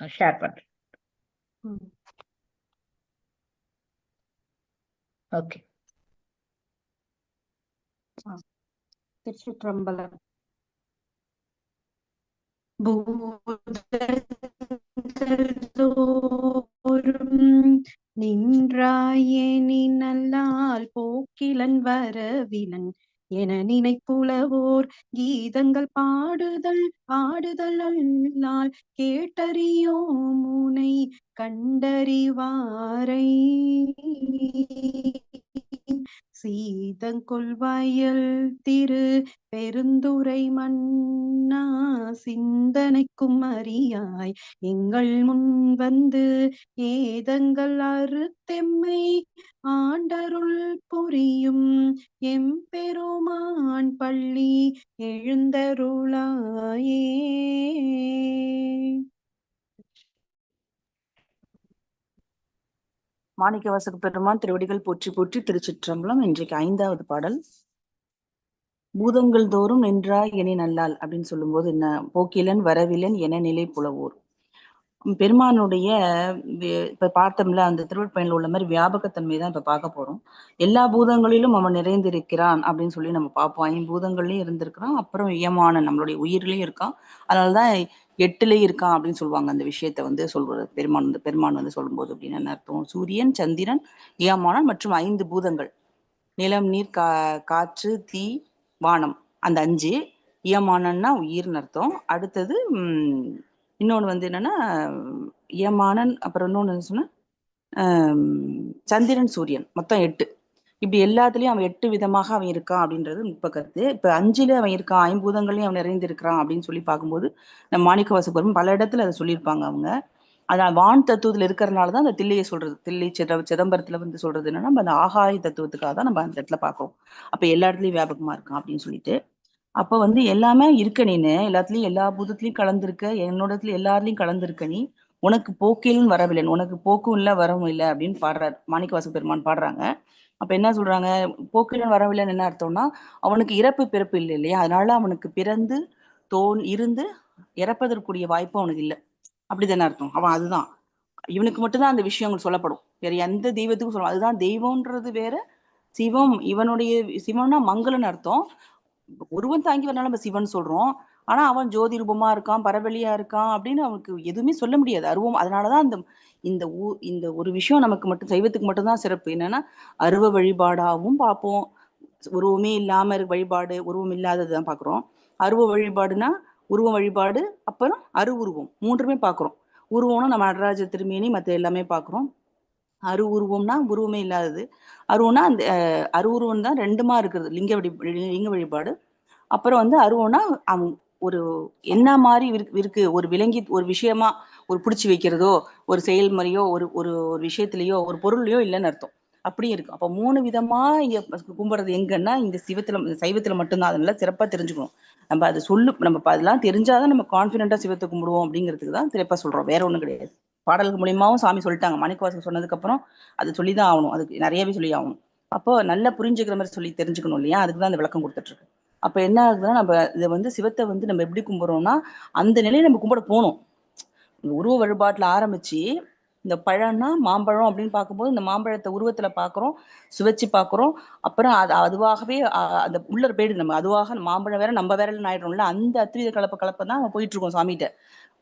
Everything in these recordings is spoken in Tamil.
ஷேர் பண்றேன். ஓகே திருச்சிற்றம்பலம் பூதோறும் நின்றாயேனி நல்லால் போக்கிலன் வரவிலன் என நினைப்புலவோர் கீதங்கள் பாடுதல் பாடுதல் அல்லால் கேட்டறியோ முனை கண்டறிவாரை. சீதங்கொள்வாயல் திரு பெருந்துரை மன்னா சிந்தனைக்கும் அறியாய். எங்கள் முன் வந்து ஏதங்கள் அறுத்தெம்மை ஆண்டருள் புரியும். எம்பெருமான் பள்ளி எழுந்தருளாயே. மாணிக்கவாசக பெருமான் திருவடிகள் போற்றி போற்றி திருச்சிற்றம்பலம் இன்றைக்கு ஐந்தாவது பாடல். பூதங்கள் தோறும் நின்றாய் என நல்லால் அப்படின்னு சொல்லும்போது என்ன போக்கிலன் வரவிலன் என நிலை புலவோர். பெருமானுடைய இப்ப பார்த்தோம்ல அந்த திருவட்பயனில் உள்ள மாதிரி வியாபகத்தன்மை தான் இப்ப பார்க்க போறோம். எல்லா பூதங்களிலும் அவன் நிறைந்திருக்கிறான் அப்படின்னு சொல்லி நம்ம பார்ப்போம். ஐம்பூதங்கள்லயும் இருந்திருக்கிறான். அப்புறம் இயமான நம்மளுடைய உயிர்லயும் இருக்கான். அதனாலதான் எட்டுலயும் இருக்கான் அப்படின்னு சொல்லுவாங்க. அந்த விஷயத்த வந்து சொல்றது பெருமான் வந்து பெருமான் வந்து சொல்லும்போது அப்படின்னு என்ன அர்த்தம்? சூரியன் சந்திரன் இயமானன் மற்றும் ஐந்து பூதங்கள். நிலம் நீர் கா காற்று தீ வானம். அந்த அஞ்சு. இயமானன்னா உயிர்னு அர்த்தம். அடுத்தது உம் இன்னொன்று வந்து என்னன்னா யமானன் அப்புறம் இன்னொன்று சொன்னால் சந்திரன் சூரியன் மொத்தம் எட்டு. இப்படி எல்லாத்துலயும் அவன் எட்டு விதமாக அவன் இருக்கான் அப்படின்றது நுட்ப கருத்து. இப்ப அஞ்சுல அவன் இருக்கான் ஐம்பூதங்களையும் அவன் நிறைந்திருக்கிறான் அப்படின்னு சொல்லி பார்க்கும்போது நம்ம மாணிக்க வாசகரும் பல இடத்துல அதை சொல்லியிருப்பாங்க அவங்க. அதனால வான் தத்துவத்தில் இருக்கிறனால தான் அந்த தில்லையை சொல்றது. தில்லை சித சிதம்பரத்துல வந்து சொல்றது என்னன்னா நம்ம அந்த ஆகாய தத்துவத்துக்காக தான் நம்ம அந்த இடத்துல பார்க்கிறோம். அப்ப எல்லா இடத்துலயும் வியாபகமா இருக்கான் அப்படின்னு சொல்லிட்டு. அப்ப வந்து எல்லாமே இருக்க நீனு. எல்லாத்துலயும் எல்லா பூதத்துலயும் கலந்துருக்க என்னோட இடத்துல எல்லாத்துலயும் கலந்துருக்க நீ. உனக்கு போக்கிலும் வரவில்லை. உனக்கு போக்கும் இல்ல வரவும் இல்லை அப்படின்னு பாடுறாரு. மாணிக்கவாச பெருமான் பாடுறாங்க. அப்ப என்ன சொல்றாங்க? போக்கிலும் வரவில்லைன்னு என்ன அர்த்தம்னா அவனுக்கு இறப்பு பிறப்பு இல்லை இல்லையா? அதனால அவனுக்கு பிறந்து தோன் இருந்து இறப்பதற்குரிய வாய்ப்பு அவனுக்கு இல்லை. அப்படிதானே அர்த்தம். அவன் அதுதான். இவனுக்கு மட்டும்தான் அந்த விஷயங்கள் சொல்லப்படும். வேற எந்த தெய்வத்துக்கும் சொல்ல அதுதான் தெய்வம்ன்றது வேற சிவம் இவனுடைய சிவம்னா மங்களன்னு அர்த்தம். உருவம் தாங்கி வரனால நம்ம சிவன் சொல்றோம். ஆனா அவன் ஜோதி ரூபமா இருக்கான் பரவெளியா இருக்கான் அப்படின்னு அவனுக்கு எதுவுமே சொல்ல முடியாது. அருவம் அதனாலதான் அந்த இந்த ஊ இந்த ஒரு விஷயம் நமக்கு மட்டும் சைவத்துக்கு மட்டும்தான் சிறப்பு. என்னன்னா அருவ வழிபாடாகவும் பார்ப்போம். உருவமே இல்லாம இருக்க வழிபாடு உருவம் இல்லாததுதான் பாக்குறோம் அருவ வழிபாடுனா உருவ வழிபாடு அப்புறம் அரு உருவம் மூன்றுமே பாக்குறோம் உருவம்னா நம்ம நடராஜ திருமேனி மத்த எல்லாமே பாக்குறோம் அரு உருவம்னா உருவமே இல்லாதது. அருவம்னா அந்த அரு உருவம் தான் ரெண்டுமா இருக்கிறது. லிங்க வழி லிங்க வழிபாடு. அப்புறம் வந்து அருவம்னா அவங்க ஒரு என்ன மாதிரி இருக்கு இருக்கு ஒரு விலங்கி ஒரு விஷயமா ஒரு பிடிச்சி வைக்கிறதோ ஒரு செயல்முறையோ ஒரு ஒரு ஒரு விஷயத்திலயோ ஒரு பொருள்லையோ இல்லைன்னு அர்த்தம். அப்படியும் இருக்கும். அப்போ மூணு விதமா இங்க கும்பிடுறது எங்கன்னா இந்த சிவத்துல சைவத்துல மட்டும்தான். அதனால சிறப்பா தெரிஞ்சுக்கணும். நம்ம அது சொல்லு நம்ம அதெல்லாம் தெரிஞ்சாதான் நம்ம கான்பிடென்டா சிவத்தை கும்பிடுவோம் அப்படிங்கிறதுக்கு தான் சிறப்பா சொல்றோம். வேற ஒண்ணும் கிடையாது. பாடல்கள் மூலியமாவும் சாமி சொல்லிட்டாங்க. மாணிக்கவாசகம் சொன்னதுக்கு அப்புறம் அது சொல்லிதான் ஆகணும். அதுக்கு நிறையவே சொல்லி ஆகணும் அப்போ நல்லா புரிஞ்சுக்கிற மாதிரி சொல்லி தெரிஞ்சுக்கணும் இல்லையா? அதுக்கு தான் அந்த விளக்கம் கொடுத்துட்டு இருக்கு அப்ப என்ன ஆகுதுன்னா நம்ம இதை வந்து சிவத்தை வந்து நம்ம எப்படி கும்பிடுறோம்னா அந்த நிலையை நம்ம கும்பிட போகணும். உருவ வழிபாட்டுல ஆரம்பிச்சு இந்த பழம்னா மாம்பழம் அப்படின்னு பார்க்கும்போது இந்த மாம்பழத்தை உருவத்துல பார்க்குறோம் சுவைச்சு பார்க்குறோம். அப்புறம் அது அதுவாகவே அந்த உள்ள போயிடுது. நம்ம அதுவாக மாம்பழம் வேற நம்ம வேற ஆயிடும்ல அந்த அத்வித கலப்ப கலப்பை தான் நம்ம போயிட்டு இருக்கோம் சாமிகிட்ட.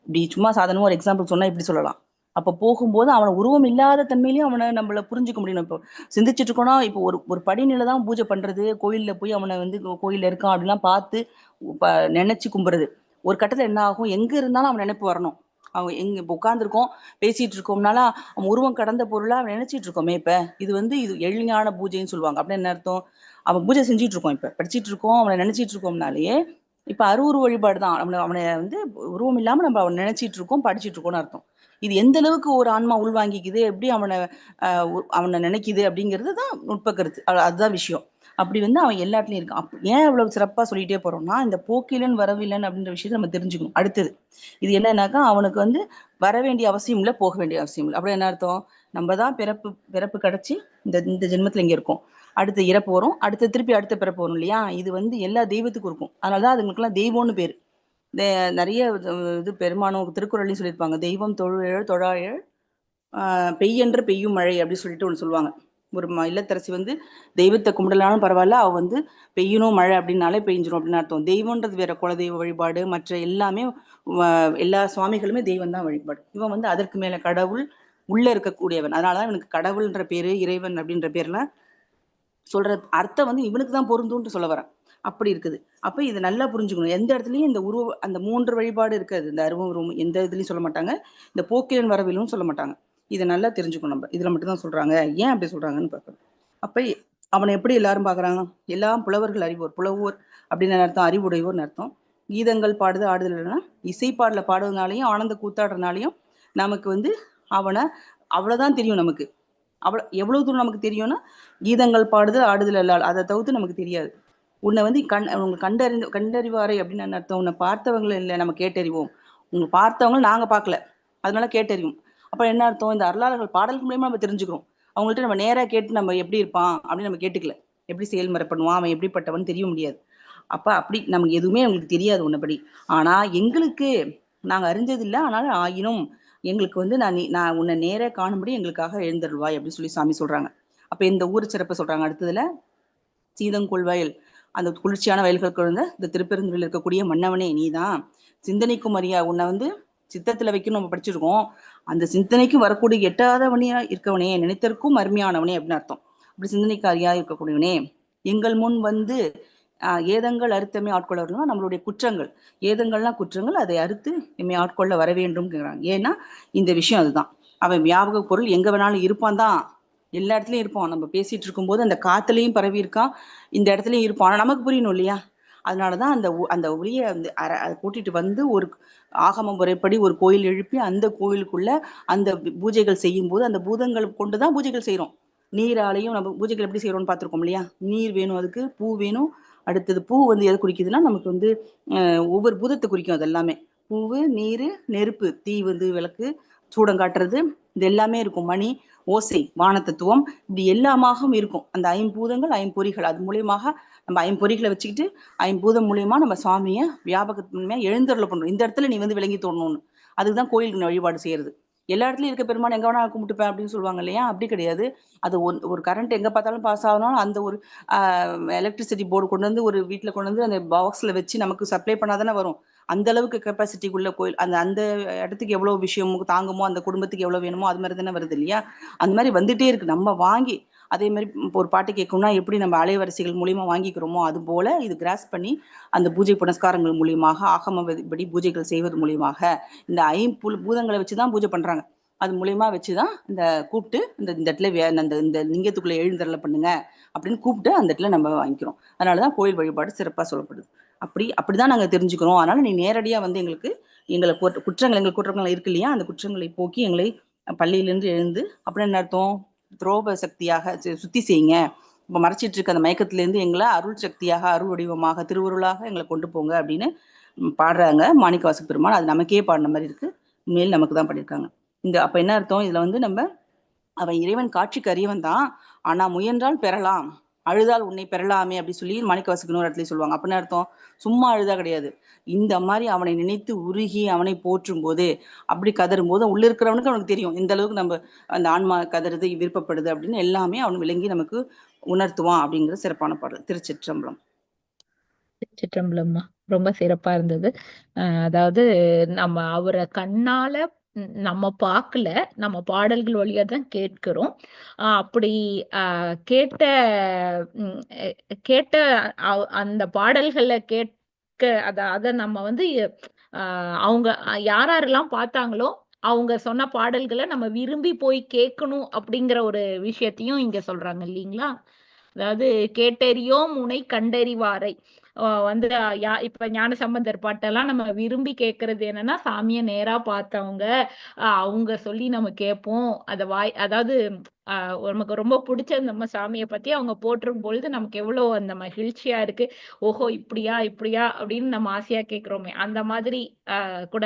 இப்படி சும்மா சாதாரணமா ஒரு எக்ஸாம்பிள் சொன்னா இப்படி சொல்லலாம். அப்ப போகும்போது அவன உருவம் இல்லாத தன்மையிலயும் அவனை நம்மள புரிஞ்சுக்க முடியும் இப்போ சிந்திச்சுட்டு இருக்கோம்னா இப்போ ஒரு ஒரு படிநிலை தான் பூஜை பண்றது கோயில்ல போய் அவனை வந்து கோயில்ல இருக்கான் அப்படிலாம் பார்த்து நினைச்சு கும்புறது. ஒரு கட்டத்துல என்ன ஆகும்? எங்க இருந்தாலும் அவன் நினைப்பு வரணும். அவன் எங்க இப்போ உட்காந்துருக்கோம் பேசிட்டு இருக்கோம்னால அவன் உருவம் கடந்த பொருளா அவன் நினைச்சிட்டு இருக்கோமே இப்ப. இது வந்து இது எளிமையான பூஜைன்னு சொல்லுவாங்க. அப்படின்னு என்ன அர்த்தம்? அவன் பூஜை செஞ்சுட்டு இருக்கோம் இப்ப. படிச்சிட்டு இருக்கோம் அவனை நினைச்சிட்டு இருக்கோம்னாலேயே இப்ப அருவுரு வழிபாடு தான். அவனை அவனை வந்து உருவம் இல்லாம நம்ம அவனை நினைச்சிட்டு இருக்கோம் படிச்சிட்டு இருக்கோம்னு அர்த்தம். இது எந்த அளவுக்கு ஒரு ஆன்மா உள்வாங்கிக்குது எப்படி அவனை அவனை நினைக்குது அப்படிங்கிறது தான் நுட்ப கருத்து. அதுதான் விஷயம். அப்படி வந்து அவன் எல்லாத்துலயும் இருக்கான். அப்ப ஏன் இவ்வளவு சிறப்பா சொல்லிட்டே போறோம்னா இந்த போக்கிலன் வரவில்லைன்னு அப்படின்ற விஷயத்த நம்ம தெரிஞ்சுக்கணும். அடுத்தது இது என்னன்னாக்கா அவனுக்கு வந்து வர வேண்டிய அவசியம் இல்லை போக வேண்டிய அவசியம் இல்லை. அப்படி என்ன அர்த்தம்? நம்ம தான் பிறப்பு பிறப்பு கிடைச்சி இந்த இந்த ஜென்மத்துல இங்க இருக்கோம். அடுத்த இறப்பு வரும். அடுத்த திருப்பி அடுத்த பிறப்பு வரும் இல்லையா? இது வந்து எல்லா தெய்வத்துக்கும் இருக்கும். அதனாலதான் அதுங்களுக்குலாம் தெய்வம்னு பேரு. நிறைய இது- பெருமானம் பெருமானும் திருக்குறளையும் சொல்லியிருப்பாங்க. தெய்வம் தொழுழ தொழாயழ் ஆஹ் பெய்யென்று பெய்யும் மழை அப்படின்னு சொல்லிட்டு ஒன்று சொல்லுவாங்க. ஒரு ம- இல்லத்தரசி வந்து தெய்வத்தை கும்பிடலாலும் பரவாயில்ல அவ வந்து பெய்யணும் மழை அப்படின்னாலே பெய்ஞ்சிரும் அப்படின்னு அர்த்தம். தெய்வம்ன்றது வேற குலதெய்வ வழிபாடு மற்ற எல்லாமே எல்லா சுவாமிகளுமே தெய்வம் தான் வழிபாடு. இவன் வந்து அதற்கு மேல கடவுள் உள்ள இருக்கக்கூடியவன். அதனாலதான் இவனுக்கு கடவுள்ன்ற பேரு இறைவன் அப்படின்ற பேர்லாம் சொல்ற அர்த்தம் வந்து இவனுக்கு தான் பொருந்தும்னு சொல்ல வரேன் அப்படி இருக்குது. அப்ப இதை நல்லா புரிஞ்சுக்கணும். எந்த இடத்துலயும் இந்த உருவ அந்த மூன்று வழிபாடு இருக்காது. இந்த அருவம் உருவம் எந்த இதுலயும் சொல்ல மாட்டாங்க. இந்த போக்கிலன் வரவிலும் சொல்ல மாட்டாங்க. இதை நல்லா தெரிஞ்சுக்கணும் நம்ம. இதுல மட்டும் தான் சொல்றாங்க. ஏன் அப்படி சொல்றாங்கன்னு பார்க்கணும். அப்ப அவனை எப்படி எல்லாரும் பாக்குறாங்க எல்லாம் புலவர்கள் அறிவோர். புலவோர் அப்படின்னு அர்த்தம். அறிவுடையோர்னு அர்த்தம். கீதங்கள் பாடுது ஆடுதல்னா இசைப்பாடல பாடுறதுனாலையும் ஆனந்த கூத்தாடுறதுனாலையும் நமக்கு வந்து அவனை அவ்வளவுதான் தெரியும் நமக்கு. அவ்வளோ எவ்வளவு தூரம் நமக்கு தெரியும்னா கீதங்கள் பாடுதல் ஆடுதல் அல்லால் அதை தவிர்த்து நமக்கு தெரியாது. உன்னை வந்து கண் உங்களை கண்டறிந்து கண்டறிவாரை அப்படின்னு என்ன அர்த்தம்? உன்னை பார்த்தவங்களும் இல்லை நம்ம கேட்டறிவோம். உங்களை பார்த்தவங்க நாங்கள் பார்க்கல. அதனால கேட்டறிவோம். அப்போ என்ன அர்த்தம்? இந்த அருளாளர்கள் பாடல் மூலியமா நம்ம தெரிஞ்சுக்கிறோம். அவங்கள்ட்ட நம்ம நேராக கேட்டு நம்ம எப்படி இருப்பான் அப்படின்னு நம்ம கேட்டுக்கல. எப்படி செயல்முறை பண்ணுவான்? அவன் எப்படிப்பட்டவன் தெரிய முடியாது. அப்போ அப்படி நமக்கு எதுவுமே அவங்களுக்கு தெரியாது உன்னபடி. ஆனால் எங்களுக்கு நாங்கள் அறிஞ்சது இல்லை ஆனாலும் ஆயினும் எங்களுக்கு வந்து நான் நான் உன்னை நேராக காணும்படி எங்களுக்காக எழுந்தருள்வாய் அப்படின்னு சொல்லி சாமி சொல்கிறாங்க அப்போ இந்த ஊர் சிறப்பை சொல்கிறாங்க அடுத்ததில் சீதங்கொள்வயல் அந்த குளிர்ச்சியான வயல்களுக்கு இருந்த இந்த திருப்பெருந்துறையில் இருக்கக்கூடிய மன்னவனே நீதான். சிந்தனைக்கும் அறியா உன்னை வந்து சித்தத்துல வைக்கணும் நம்ம படிச்சிருக்கோம். அந்த சிந்தனைக்கும் வரக்கூடிய எட்டாதவனையா இருக்கவனே நினைத்தற்கும் அருமையானவனே அப்படின்னு அர்த்தம். அப்படி சிந்தனைக்கு அறியா இருக்கக்கூடியவனே எங்கள் முன் வந்து ஏதங்கள் அறுத்தமே ஆட்கொள்ள வரணும் நம்மளுடைய குற்றங்கள். ஏதங்கள்லாம் குற்றங்கள் அதை அறுத்து எம்மை ஆட்கொள்ள வர வேண்டும்ங்கிறாங்க ஏன்னா இந்த விஷயம் அதுதான். அவன் வியாபக பொருள் எங்க வேணாலும் இருப்பான் தான். எல்லா இடத்துலையும் இருப்போம். நம்ம பேசிட்டு இருக்கும்போது அந்த காத்துலையும் பரவி இருக்கான் இந்த இடத்துலையும் இருப்போம். ஆனால் நமக்கு புரியணும் இல்லையா? அதனாலதான் அந்த அந்த ஒளிய வந்து அரை அதை கூட்டிட்டு வந்து ஒரு ஆகம முறைப்படி ஒரு கோயில் எழுப்பி அந்த கோயிலுக்குள்ள அந்த பூஜைகள் செய்யும் போது அந்த பூதங்கள் கொண்டுதான் பூஜைகள் செய்கிறோம் நீராலையும் நம்ம பூஜைகள் எப்படி செய்யறோம்னு பார்த்துருக்கோம் இல்லையா? நீர் வேணும் அதுக்கு பூ வேணும். அடுத்தது பூ வந்து எது குறிக்குதுன்னா நமக்கு வந்து ஒவ்வொரு பூதத்தை குறிக்கும் அது எல்லாமே. பூவு நீர் நெருப்பு தீ வந்து விளக்கு சூடம் காட்டுறது இது எல்லாமே இருக்கும். மணி ஓசை வானத்தத்துவம் இப்படி எல்லாமாகவும் இருக்கும். அந்த ஐம்பூதங்கள் ஐம்பொறிகள். அது மூலியமாக நம்ம ஐம்பொறிகளை வச்சுக்கிட்டு ஐம்பூதம் மூலியமா நம்ம சுவாமியை வியாபகத்துமே எழுந்தருள பண்ணணும் இந்த இடத்துல நீ வந்து விளங்கி தோணணும்னு. அதுதான் கோயிலுக்கு வழிபாடு செய்யறது. எல்லா இடத்துலயும் இருக்க பெருமான் எங்க வேணாலும் கும்பிட்டுப்பேன் அப்படின்னு சொல்லுவாங்க இல்லையா? அப்படி கிடையாது. அது ஒரு- ஒரு கரண்ட் எங்க பார்த்தாலும் பாஸ் ஆகணும் அந்த ஒரு எலக்ட்ரிசிட்டி போர்டு கொண்டு வந்து ஒரு வீட்டில் கொண்டு வந்து அந்த பாக்ஸ்ல வச்சு நமக்கு சப்ளை பண்ணாதானே வரும். அந்த அளவுக்கு கெப்பாசிட்டிக்குள்ள கோயில் அந்த அந்த இடத்துக்கு எவ்வளோ விஷயம் தாங்குமோ அந்த குடும்பத்துக்கு எவ்வளோ வேணுமோ அது மாதிரி தானே வருது இல்லையா? அந்த மாதிரி வந்துட்டே இருக்கு. நம்ம வாங்கி அதே மாதிரி ஒரு பாட்டு கேட்கணும்னா எப்படி நம்ம அலைவரிசைகள் மூலியமா வாங்கிக்கிறோமோ அது போல இது கிராஸ் பண்ணி அந்த பூஜை புனஸ்காரங்கள் மூலியமாக ஆகமபடி பூஜைகள் செய்வது மூலியமாக இந்த ஐம்புல் பூதங்களை வச்சுதான் பூஜை பண்றாங்க. அது மூலியமா வச்சுதான் இந்த கூப்பிட்டு இந்த இந்த இடத்துல வே- அந்த இந்த லிங்கத்துக்குள்ள எழுந்தருள பண்ணுங்க அப்படின்னு கூப்பிட்டு அந்த இடத்துல நம்ம வாங்கிக்கிறோம். அதனாலதான் கோயில் வழிபாடு சிறப்பா சொல்லப்படுது. அப்படி அப்படிதான் நாங்கள் தெரிஞ்சுக்கிறோம். அதனால நீ நேரடியா வந்து எங்களுக்கு எங்களை குற்ற- குற்றங்கள் எங்களுக்கு குற்றங்கள் இருக்கு இல்லையா? அந்த குற்றங்களை போக்கி எங்களை பள்ளியிலிருந்து எழுந்து அப்புறம் என்ன அர்த்தம்? துரோப சக்தியாக சு- சுத்தி செய்யுங்க. இப்ப மறைச்சிட்டு இருக்க அந்த மயக்கத்திலேருந்து எங்களை அருள் சக்தியாக அருள் வடிவமாக திருவருளாக எங்களை கொண்டு போங்க அப்படின்னு பாடுறாங்க மாணிக்கவாச பெருமாள். அது நமக்கே பாடின மாதிரி இருக்கு. மேல் நமக்கு தான் பண்ணியிருக்காங்க. இந்த அப்ப என்ன அர்த்தம்? இதுல வந்து நம்ம அவன் இறைவன் காட்சிக்கு அறியவன் தான். ஆனா முயன்றால் பெறலாம். அழுதால் உன்னை பெறலாமே அப்படின்னு சொல்லி மாணிக்கவாசக்கு ஒரு இடத்துல சொல்லுவாங்க. அப்படின்னு அர்த்தம்? சும்மா அழுதா கிடையாது. இந்த மாதிரி அவனை நினைத்து உருகி அவனை போற்றும் போது அப்படி கதரும் போது உள்ள இருக்கிறவனுக்கு அவனுக்கு தெரியும். இந்த அளவுக்கு நம்ம அந்த ஆன்மா கதறுது விருப்பப்படுது அப்படின்னு எல்லாமே அவன் விளங்கி நமக்கு உணர்த்துவான் அப்படிங்கிற சிறப்பான பாடல். திருச்சிற்றம்பலம். திருச்சிற்றம்பலம்மா. ரொம்ப சிறப்பா இருந்தது. அதாவது நம்ம அவரை கண்ணால நம்ம பார்க்கல. நம்ம பாடல்கள் வழியா தான் கேட்கிறோம். அப்படி கேட்ட கேட்ட அ- அந்த பாடல்களை கேட்க அத அத நம்ம வந்து அவங்க யாரெல்லாம் பார்த்தாங்களோ அவங்க சொன்ன பாடல்களை நம்ம விரும்பி போய் கேட்கணும் அப்படிங்கிற ஒரு விஷயத்தையும் இங்க சொல்றாங்க இல்லைங்களா? அதாவது கேட்டறியோம் முனை கண்டறிவாரை. வந்து யா இப்ப ஞான சம்பந்தர் பாட்டெல்லாம் நம்ம விரும்பி கேட்கறது என்னன்னா சாமியை நேரா பார்த்தவங்க ஆஹ் அவங்க சொல்லி நம்ம கேட்போம் அத வாய் அதாவது ஆஹ் நமக்கு ரொம்ப பிடிச்ச நம்ம சாமியை பத்தி அவங்க போற்றும் பொழுது நமக்கு எவ்வளவு அந்த மகிழ்ச்சியா இருக்கு. ஓஹோ இப்படியா இப்படியா அப்படின்னு நம்ம ஆசையா கேக்குறோமே. அந்த மாதிரி ஆஹ் கூட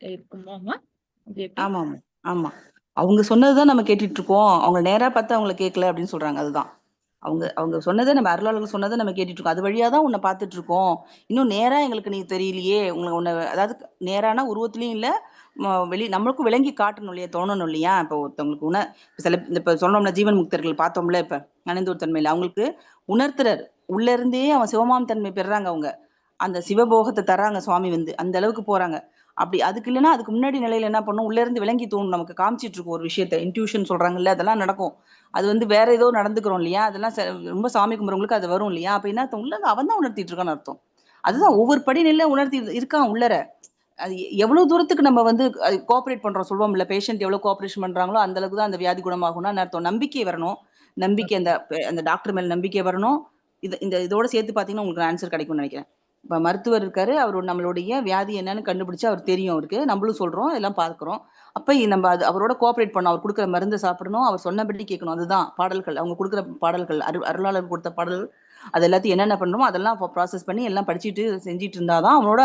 இருக்குமாமா ஆமா ஆமா ஆமா. அவங்க சொன்னதுதான் நம்ம கேட்டுட்டு இருக்கோம். அவங்க நேரா பார்த்து அவங்கள கேட்கல அப்படின்னு சொல்றாங்க அதுதான். அவங்க அவங்க சொன்னதை நம்ம அருளாளர்கள் சொன்னதை நம்ம கேட்டுட்டு இருக்கோம் அது வழியா தான் உன்னை பார்த்துட்டு இருக்கோம் இன்னும் நேரா எங்களுக்கு நீ தெரியலையே. உங்களை உன்னை அதாவது நேரான உருவத்துலையும் இல்லை வெளி நம்மளுக்கும் விளங்கி காட்டணும் இல்லையா தோணணும் இல்லையா? இப்போ ஒருத்தவங்களுக்கு உண இப்போ சில இப்போ சொன்னோம்ல ஜீவன் முக்தர்கள் பார்த்தோம்ல இப்போ அனந்தூர் தன்மையில் அவங்களுக்கு உணர்த்துறாரு. உள்ள இருந்தே அவன் சிவமாம் தன்மை பெறாங்க அவங்க. அந்த சிவபோகத்தை தராங்க சுவாமி வந்து. அந்த அளவுக்கு போறாங்க. அப்படி அதுக்கு இல்லைன்னா அதுக்கு முன்னாடி நிலையில என்ன பண்ணும்? உள்ள இருந்து விளங்கி தோணும். நமக்கு காமிச்சிட்டு இருக்கும் ஒரு விஷயத்த. இன்ட்யூஷன் சொல்றாங்கல்ல அதெல்லாம் நடக்கும். அது வந்து வேற ஏதோ நடந்துக்கிறோம் இல்லையா? அதெல்லாம் ச- ரொம்ப சாமி கும்பிட்றவங்களுக்கு அது வரும் இல்லையா? அப்ப என்ன அர்த்தம்? உள்ள அவன் தான் உணர்த்திட்டு இருக்கான்னு அர்த்தம். அதுதான் ஒவ்வொரு படி நிலை உணர்த்தி இருக்கான் உள்ளர. அது எவ்வளவு தூரத்துக்கு நம்ம வந்து கோஆபரேட் பண்றோம் சொல்லுவோம்ல பேஷண்ட் எவ்வளவு கோஆபரேஷன் பண்றாங்களோ அந்த அளவுக்கு தான் அந்த வியாதி குணமாகும்னா அர்த்தம்? நம்பிக்கை வரணும். நம்பிக்கை அந்த அந்த டாக்டர் மேல நம்பிக்கை வரணும். இது இந்த இதோட சேர்த்து பாத்தீங்கன்னா உங்களுக்கு ஆன்சர் கிடைக்கும்னு நினைக்கிறேன். மருத்துவர் இருக்காரு அவர் நம்மளுடைய வியாதி என்னன்னு கண்டுபிடிச்சு அவர் தெரியும் அவருக்கு. நம்மளும் சொல்றோம் எல்லாம் பார்க்குறோம். அப்போ நம்ம அது அவரோட கோஆப்ரேட் பண்ணோம். அவர் கொடுக்குற மருந்து சாப்பிடணும் அவர் சொன்னபடி கேட்கணும். அதுதான் பாடல்கள். அவங்க கொடுக்குற பாடல்கள் அரு அருளாளர் கொடுத்த பாடல்கள் அது எல்லாத்தையும் என்னென்ன பண்ணணுமோ அதெல்லாம் ப்ராசஸ் பண்ணி எல்லாம் படிச்சுட்டு செஞ்சுட்டு இருந்தாதான் அவனோட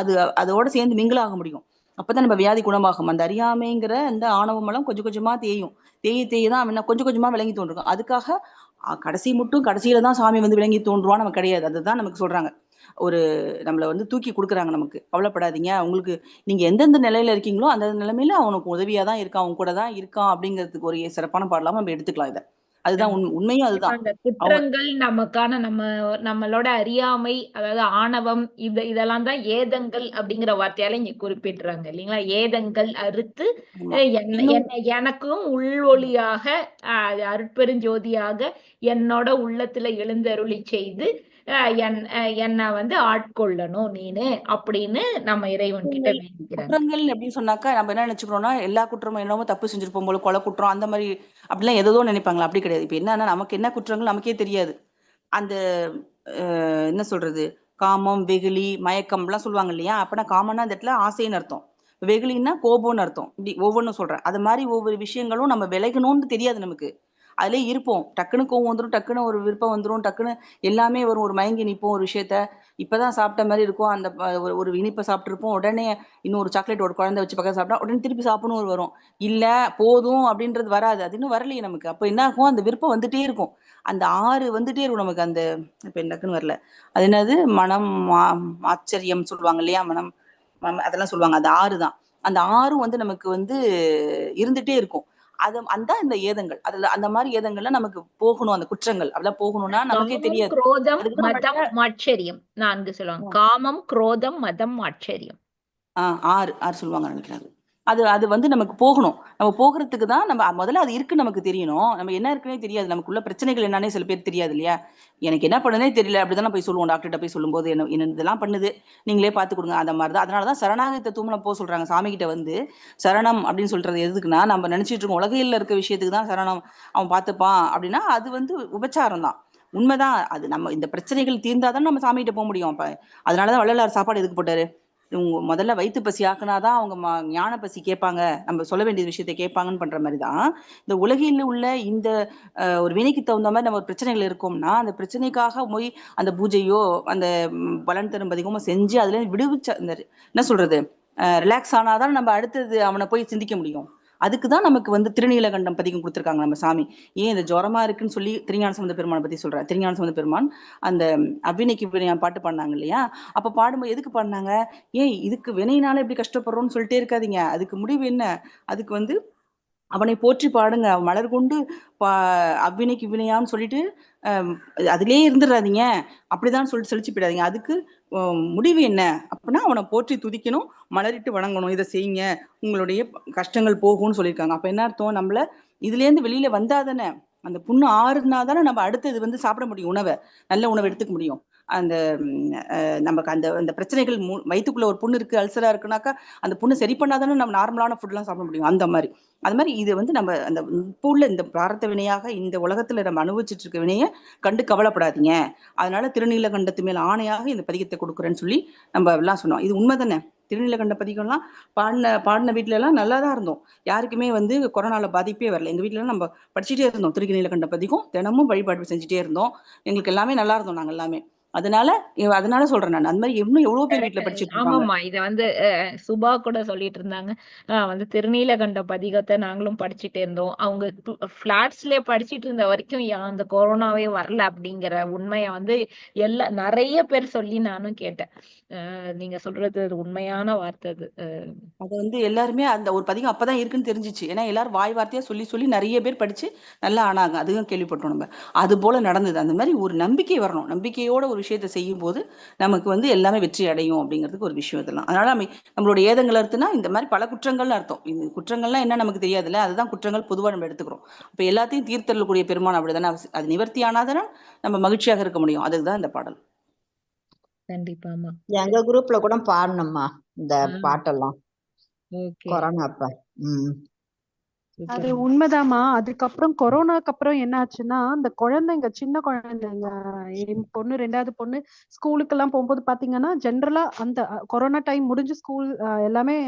அது அதோட சேர்ந்து மிங்கிளாக ஆக முடியும். அப்பதான் நம்ம வியாதி குணமாகும். அந்த அறியாமைங்கிற அந்த ஆணவமெல்லாம் கொஞ்சம் கொஞ்சமா தேயும். தேய தேய தான் அவன் கொஞ்சம் கொஞ்சமா விளங்கி தோன்றும். அதுக்காக கடைசி மட்டும் கடைசியில தான் சாமி வந்து விளங்கி தோன்றுவான் நமக்கு கிடையாது. அதுதான் நமக்கு சொல்றாங்க. ஒரு நம்மள வந்து தூக்கி கொடுக்குறாங்க நமக்கு. கவலைப்படாதீங்க. உங்களுக்கு நீங்க எந்தெந்த நிலையில இருக்கீங்களோ அந்த நிலைமையில அவனுக்கு உதவியா தான் இருக்கான் அவன் கூட தான் இருக்கான் அப்படிங்கிறதுக்கு ஒரு சிறப்பான பாடலாம நம்ம எடுத்துக்கலாம் இதை. அதுதான் உண் உண்மையும் அதுதான். குற்றங்கள் நமக்கான நம்ம நம்மளோட அறியாமை அதாவது ஆணவம் இது இதெல்லாம் தான் ஏதங்கள் அப்படிங்கிற வார்த்தையால இங்க குறிப்பிடுறாங்க இல்லைங்களா? ஏதங்கள் அறுத்து எனக்கும் உள்ஒளியாக அஹ் அருட்பெருஞ்சோதியாக என்னோட உள்ளத்துல எழுந்தருளி செய்து என்னை வந்து ஆட்கொள்ளணும் நீனு அப்படின்னு நம்ம இறைவன் கிட்ட குற்றங்கள் அப்படின்னு சொன்னாக்கா நம்ம என்ன நினைச்சுக்கிறோம்னா எல்லா குற்றமும் என்னமோ தப்பு செஞ்சிருப்போம் போல கொலை குற்றம் அந்த மாதிரி அப்படிலாம் எதோ நினைப்பாங்களா? அப்படி கிடையாது. இப்ப என்னன்னா நமக்கு என்ன குற்றங்கள் நமக்கே தெரியாது. அந்த என்ன சொல்றது? காமம் வெகுளி மயக்கம் எல்லாம் சொல்லுவாங்க இல்லையா? அப்பனா காமம்னா அந்த இடத்துல ஆசைன்னு அர்த்தம். வெகுளின்னா கோபம்னு அர்த்தம். இப்படி ஒவ்வொன்றும் சொல்றேன். அது மாதிரி ஒவ்வொரு விஷயங்களும் நம்ம விலகணும்னு தெரியாது நமக்கு. அதிலே இருப்போம். டக்குன்னு கோவம் வந்துடும் டக்குன்னு ஒரு விருப்பம் வந்துடும் டக்குன்னு எல்லாமே வரும். ஒரு மயங்கி நிற்போம் ஒரு விஷயத்த. இப்போதான் சாப்பிட்ட மாதிரி இருக்கும். அந்த ஒரு ஒரு இனிப்பை சாப்பிட்ருப்போம் உடனே இன்னொரு சாக்லேட் ஒரு குழந்தை வச்சு பக்கம் சாப்பிட்டா உடனே திருப்பி சாப்பிடணும் ஒரு வரும். இல்லை போதும் அப்படின்றது வராது. அது இன்னும் வரலையே நமக்கு. அப்போ என்ன ஆகும்? அந்த விருப்பம் வந்துட்டே இருக்கும். அந்த ஆறு வந்துட்டே இருக்கும் நமக்கு. அந்த இப்போ டக்குன்னு வரல. அது என்னது? மனம் மா- ஆச்சரியம் சொல்லுவாங்க இல்லையா? மனம் அதெல்லாம் சொல்லுவாங்க. அது ஆறு தான் அந்த ஆறும் வந்து நமக்கு வந்து இருந்துட்டே இருக்கும். அது அந்த இந்த ஏதங்கள். அதுல அந்த மாதிரி ஏதங்கள்லாம் நமக்கு போகணும் அந்த குற்றங்கள். அதெல்லாம் போகணும்னா நமக்கே தெரியாது. குரோதம் மதம் மாச்சரியம் நான்கு சொல்லுவாங்க. காமம் குரோதம் மதம் மாச்சரியம் ஆஹ் ஆறு ஆறு சொல்லுவாங்க நினைக்கிறாரு அது அது வந்து நமக்கு போகணும். நம்ம போகிறதுக்கு தான் நம்ம முதல்ல அது இருக்கு நமக்கு தெரியணும். நம்ம என்ன இருக்குன்னே தெரியாது. நமக்குள்ள பிரச்சனைகள் என்னன்னே சில பேர் தெரியாது இல்லையா? எனக்கு என்ன பண்ணுனே தெரியல. அப்படிதான் போய் சொல்லுவோம் டாக்டர்கிட்ட போய் சொல்லும்போது என்ன என்ன இதெல்லாம் பண்ணுது? நீங்களே பார்த்து கொடுங்க. அந்த மாதிரி தான் அதனால தான் சரணாகத்தை தூமனை போக சொல்றாங்க. சாமி கிட்ட வந்து சரணம் அப்படின்னு சொல்றது எதுக்குன்னா நம்ம நினைச்சிட்டு இருக்கோம். உலகையில் இருக்க விஷயத்துக்கு தான் சரணம் அவன் பார்த்துப்பான் அப்படின்னா அது வந்து உபச்சாரம் தான். உண்மைதான். அது நம்ம இந்த பிரச்சனைகள் தீர்ந்தாதான் நம்ம சாமிகிட்ட போக முடியும். அப்ப அதனாலதான் வள்ளலார் சாப்பாடு எதுக்கு போட்டாரு? இவங்க முதல்ல வயிற்று பசி ஆக்குனாதான் அவங்க ம- ஞான பசி கேட்பாங்க. நம்ம சொல்ல வேண்டிய விஷயத்தை கேட்பாங்கன்னு பண்ற மாதிரி தான் இந்த உலகில் உள்ள இந்த ஒரு வினைக்கு தகுந்த மாதிரி நம்ம ஒரு பிரச்சனைகள் இருக்கோம்னா அந்த பிரச்சனைக்காக போய் அந்த பூஜையோ அந்த பலன் தரும் அதிகமோ செஞ்சு அதுல இருந்து விடுவிச்ச இந்த என்ன சொல்றது? ரிலாக்ஸ் ஆனாதான் நம்ம அடுத்தது அவனை போய் சிந்திக்க முடியும். அதுக்கு தான் நமக்கு வந்து திருநீலகண்டம் பதிகம் கொடுத்துருக்காங்க நம்ம சாமி. ஏன் இது ஜுரமா இருக்குன்னு சொல்லி திருஞான சம்பந்த பெருமானை பத்தி சொல்றேன் திருஞான சம்பந்த பெருமான் அந்த அவ்வினைக்கு வினையான் பாட்டு பாடினாங்க இல்லையா? அப்ப பாடும்போது எதுக்கு பாடினாங்க? ஏன் இதுக்கு வினையினால இப்படி கஷ்டப்படுறோம்னு சொல்லிட்டே இருக்காதீங்க. அதுக்கு முடிவு என்ன? அதுக்கு வந்து அவனை போற்றி பாடுங்க. மலர் கொண்டு பா அவ்வினைக்கு வினையான்னு சொல்லிட்டு அதிலே இருந்துடாதீங்க அப்படிதான் சொல்லிட்டு செழிச்சு போயிடாதீங்க. அதுக்கு முடிவு என்ன அப்படின்னா அவனை போற்றி துதிக்கணும் மலரிட்டு வணங்கணும். இதை செய்யுங்க. உங்களுடைய கஷ்டங்கள் போகும்னு சொல்லியிருக்காங்க. அப்ப என்ன அர்த்தம்? நம்மள இதுலேருந்து வெளியில வந்தாதானே அந்த புண்ணு ஆறுனா தானே நம்ம அடுத்தது வந்து சாப்பிட முடியும் உணவை. நல்ல உணவை எடுத்துக்க முடியும். அந்த நமக்கு அந்த அந்த பிரச்சனைகள் மு- வயித்துக்குள்ள ஒரு புண்ணு இருக்கு அல்சரா இருக்குனாக்கா அந்த புண்ணு சரி பண்ணாதானே நம்ம நார்மலான ஃபுட்லாம் சாப்பிட முடியும் அந்த மாதிரி. அது மாதிரி இது வந்து நம்ம அந்த இப்போ உள்ள இந்த பிராரத்த வினையாக இந்த உலகத்துல நம்ம அனுபவிச்சுட்டு இருக்க வினையை கண்டு கவலைப்படாதீங்க. அதனால திருநீலகண்டத்து மேல் ஆணையாக இந்த பதிகத்தை கொடுக்குறேன்னு சொல்லி நம்ம எல்லாம் சொன்னோம். இது உண்மை தானே திருநீலகண்ட பதிகம்லாம் பாடின பாடின வீட்டிலலாம் நல்லா தான் இருந்தோம். யாருக்குமே வந்து கொரோனாவில் பாதிப்பே வரல. எங்கள் வீட்டிலலாம் நம்ம படிச்சுட்டே இருந்தோம். திருநீலகண்ட பதிகம் தினமும் வழிபாடு செஞ்சுட்டே இருந்தோம். எங்களுக்கு எல்லாமே நல்லா இருந்தோம் நாங்கள் எல்லாமே. அதனால அதனால சொல்றேன் நான். அந்த மாதிரி இன்னும் எவ்வளவு பேர் வீட்டுல படிச்சுட்டு ஆமாம்மா. இத வந்து சுபா கூட சொல்லிட்டு இருந்தாங்க. வந்து திருநீலகண்ட பதிகத்தை நாங்களும் படிச்சுட்டு இருந்தோம். அவங்க பிளாட்ஸ்லயே படிச்சிட்டு இருந்த வரைக்கும் அந்த கொரோனாவே வரல அப்படிங்கிற உண்மைய வந்து எல்லா நிறைய பேர் சொல்லி நானும் கேட்டேன். நீங்க சொல்றது உண்மையான வார்த்தை அது. அது வந்து எல்லாருமே அந்த ஒரு பதிகம் அப்பதான் இருக்குன்னு தெரிஞ்சுச்சு. ஏன்னா எல்லாரும் வாய் வார்த்தையா சொல்லி சொல்லி நிறைய பேர் படிச்சு நல்லா ஆனாங்க. அதுவும் கேள்விப்பட்டோம் நம்ம. அது போல நடந்தது. அந்த மாதிரி ஒரு நம்பிக்கை வரணும். நம்பிக்கையோட ஒரு விஷயத்தை செய்யும் போது நமக்கு வந்து எல்லாமே வெற்றி அடையும் அப்படிங்கிறதுக்கு ஒரு விஷயம் இதெல்லாம். அதனால நம்ம நம்மளோட ஏதங்கள் அர்த்தம்னா இந்த மாதிரி பல குற்றங்கள்னு அர்த்தம். இந்த குற்றங்கள்லாம் என்ன நமக்கு தெரியாதுல்ல? அதுதான் குற்றங்கள் பொதுவா நம்ம எடுத்துக்கிறோம். அப்ப எல்லாத்தையும் தீர்த்தள்ளக்கூடிய பெருமான் அப்படிதானே? அது நிவர்த்தி ஆனாதானே நம்ம மகிழ்ச்சியாக இருக்க முடியும். அதுதான் இந்த பாடல். கண்டிப்பாமா எங்க குரூப்ல கூட பாடணும்மா இந்த. பாட்டெல்லாம். ஓகே. கொரோனா அப்ப. உம் அது உண்மைதாமா அதுக்கப்புறம் கொரோனாக்கு அப்புறம் என்ன ஆச்சுன்னா அந்த குழந்தைங்க சின்ன குழந்தைங்க என் பொண்ணு ரெண்டாவது பொண்ணு ஸ்கூலுக்கு எல்லாம் போகும்போது பாத்தீங்கன்னா ஜென்ரலா அந்த கொரோனா டைம் முடிஞ்சு ஸ்கூல் எல்லாமே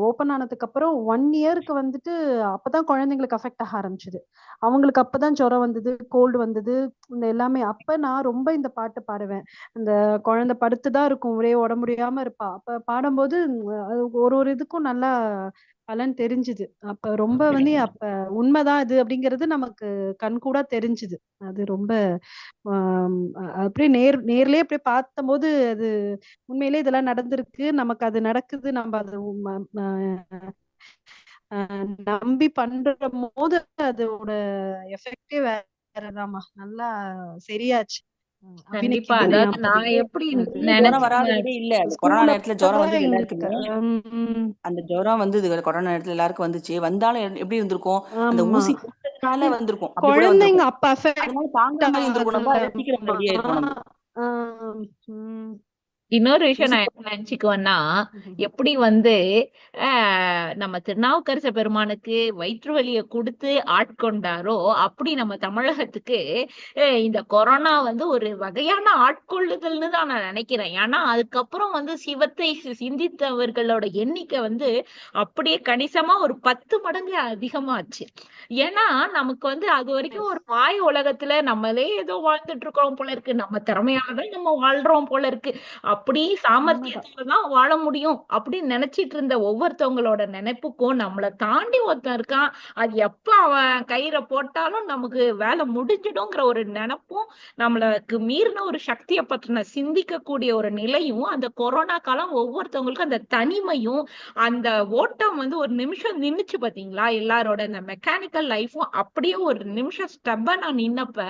ஓபன் ஆனதுக்கு அப்புறம் ஒன் இயருக்கு வந்துட்டு அப்பதான் குழந்தைங்களுக்கு அஃபெக்ட் ஆக ஆரம்பிச்சது. அவங்களுக்கு அப்பதான் ஜுரம் வந்தது கோல்டு வந்தது இந்த எல்லாமே. அப்ப நான் ரொம்ப இந்த பாட்டு பாடுவேன். இந்த குழந்தை படுத்துதான் இருக்கும் ஒரே உடம்பு முடியாம இருப்பா. அப்ப பாடும்போது ஒரு ஒரு இதுக்கும் நல்லா பலன் தெரிஞ்சுது. அப்ப ரொம்ப வந்து அப்ப உண்மைதான் இது அப்படிங்கிறது நமக்கு கண்கூடா தெரிஞ்சுது. அது ரொம்ப அப்படியே நேர் நேர்லயே அப்படியே பார்த்தபோது அது உண்மையிலே இதெல்லாம் நடந்திருக்கு. நமக்கு அது நடக்குது. நம்ம அது நம்பி பண்ற போது அதோட எஃபெக்டே வேறதாம்மா நல்லா சரியாச்சு. கண்டிப்பா. அதாவது நான் எப்படி இல்ல. அந்த கொரோனா நேரத்துல ஜுரம் எங்களுக்கு எல்லாருக்குமே. உம், அந்த ஜுரம் வந்து இது கொரோனா நேரத்துல எல்லாருக்கும் வந்துச்சு. வந்தாலும் எப்படி இருந்திருக்கும்? அந்த ஊசி போட்டதுனால வந்திருக்கும். குழந்தைங்க அப்ப சீக்கிரம் இன்னொரு விஷயம் நான் என்ன நினைச்சுக்குவேன்னா எப்படி வந்து நம்ம திருநாவுக்கரச பெருமானுக்கு வயிற்று வலியை கொடுத்து ஆட்கொண்டாரோ அப்படி நம்ம தமிழகத்துக்கு இந்த கொரோனா வந்து ஒரு வகையான ஆட்கொள்ளுதல்னு தான் நான் நினைக்கிறேன். ஏன்னா அதுக்கப்புறம் வந்து சிவத்தை சிந்தித்தவர்களோட எண்ணிக்கை வந்து அப்படியே கணிசமா ஒரு பத்து மடங்கு அதிகமாச்சு. ஏன்னா நமக்கு வந்து அது வரைக்கும் ஒரு மாய உலகத்துல நம்மளே ஏதோ வாழ்ந்துட்டு இருக்கோம் போல இருக்கு. நம்ம திறமையாலதான் நம்ம வாழ்றோம் போல இருக்கு. அப்படி உண்மைதான் சாமர்த்தியத்துல தான் வாழ முடியும் அப்படின்னு நினைச்சிட்டு இருந்த ஒவ்வொருத்தவங்களோட நினைப்புக்கும் நம்மள தாண்டி ஒருத்தன் இருக்கான். அது எப்ப அவன் கயிறை போட்டாலும் நமக்கு வேலை முடிஞ்சிடுங்கிற ஒரு நினைப்பும் நம்மளுக்கு மீறின ஒரு சக்தியை பற்றின சிந்திக்கக்கூடிய ஒரு நிலையும் அந்த கொரோனா காலம் ஒவ்வொருத்தவங்களுக்கும் அந்த தனிமையும் அந்த ஓட்டம் வந்து ஒரு நிமிஷம் நின்னுச்சு பாத்தீங்களா? எல்லாரோட அந்த மெக்கானிக்கல் லைஃப்பும் அப்படியே ஒரு நிமிஷம் ஸ்டெப்பா நின்னப்ப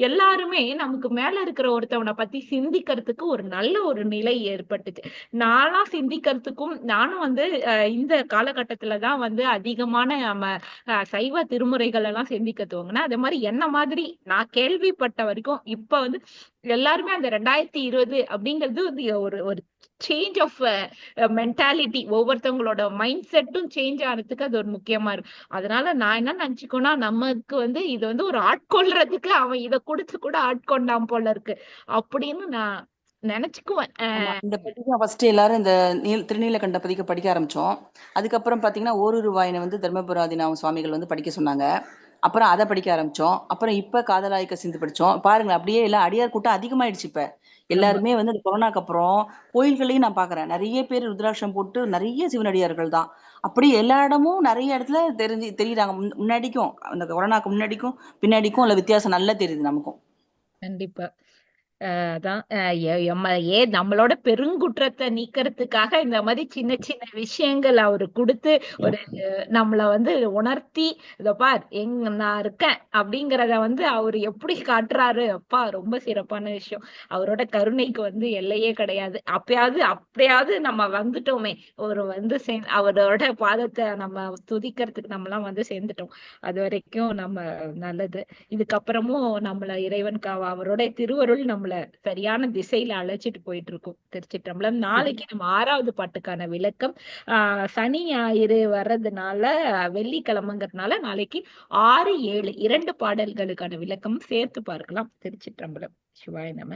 எல்லாருமே நமக்கு மேல இருக்கிற ஒருத்தவனை பத்தி சிந்திக்கிறதுக்கு ஒரு நல்ல ஒரு நிலை ஏற்பட்டுச்சு. நானா சிந்திக்கிறதுக்கும் நானும் வந்து இந்த காலகட்டத்துலதான் வந்து அதிகமான நம்ம சைவ திருமுறைகள் எல்லாம் சிந்திக்க துவங்கினா அதே மாதிரி என்ன மாதிரி நான் கேள்விப்பட்ட வரைக்கும் இப்ப வந்து எல்லாருமே அந்த ரெண்டாயிரத்தி இருபது அப்படிங்கிறது வந்து ஒரு ஒரு சேஞ்ச் ஆஃப் மென்டாலிட்டி ஒவ்வொருத்தவங்களோட மைண்ட் செட்டும் சேஞ்ச் ஆகிறதுக்கு அது ஒரு முக்கியமா இருக்கு. அதனால நான் என்ன நினைச்சுக்கோன்னா நமக்கு வந்து இது வந்து ஒரு ஆட்கொள்றதுக்கு அவன் இதை கொடுத்து கூட ஆட்கொண்டான் போல இருக்கு. அப்படின்னு நான் நினைச்சுக்குவேன். இந்த பதிகம் ஃபர்ஸ்ட் எல்லாரும் இந்த நீல் திருநீலகண்ட பதிகம் படிக்க ஆரம்பிச்சோம். அதுக்கப்புறம் பாத்தீங்கன்னா ஓரொரு வாயினை வந்து தர்மபுராதிநாம சுவாமிகள் வந்து படிக்க சொன்னாங்க. அப்புறம் அதை படிக்க ஆரம்பிச்சோம். அப்புறம் இப்ப காதலாய்க்க சிந்து படிச்சோம். பாருங்க அப்படியே எல்லாம் அடியார் கூட்டம் அதிகமாயிடுச்சு இப்ப. எல்லாருமே வந்து இந்த கொரோனாக்கு அப்புறம் கோயில்களையும் நான் பாக்குறேன். நிறைய பேர் ருத்ராட்சம் போட்டு நிறைய சிவனடியார்கள் தான். அப்படி எல்லா இடமும் நிறைய இடத்துல தெரிஞ்சு தெரியுறாங்க. முன்ன- முன்னாடிக்கும் அந்த கொரோனாக்கு முன்னாடிக்கும் பின்னாடிக்கும் உள்ள வித்தியாசம் நல்லா தெரியுது நமக்கும். கண்டிப்பா. அதான் ஏ நம்மளோட பெருங்குற்றத்தை நீக்கிறதுக்காக இந்த மாதிரி சின்ன சின்ன விஷயங்கள் அவரு கொடுத்து ஒரு நம்மள வந்து உணர்த்தி இத பார் எங்க நான் இருக்கேன் அப்படிங்கறத வந்து அவரு எப்படி காட்டுறாரு அப்பா ரொம்ப சிறப்பான விஷயம். அவரோட கருணைக்கு வந்து எல்லையே கிடையாது. அப்பயாவது அப்படியாவது நம்ம வந்துட்டோமே. ஒரு வந்து சே அவரோட பாதத்தை நம்ம துதிக்கிறதுக்கு நம்மலாம் வந்து சேர்ந்துட்டோம். அது வரைக்கும் நம்ம நல்லது. இதுக்கப்புறமும் நம்மள இறைவன் காவ அவரோட திருவருள் நம்மள சரியான திசையில அழைச்சிட்டு போயிட்டு இருக்கும் திருச்சிற்றம்பலம் நாளைக்கு நம்ம ஆறாவது பாட்டுக்கான விளக்கம். ஆஹ் சனி ஞாயிறு வர்றதுனால வெள்ளிக்கிழமைங்கிறதுனால நாளைக்கு ஆறு ஏழு இரண்டு பாடல்களுக்கான விளக்கம் சேர்த்து பார்க்கலாம். திருச்சிற்றம்பலம். சிவாய நம.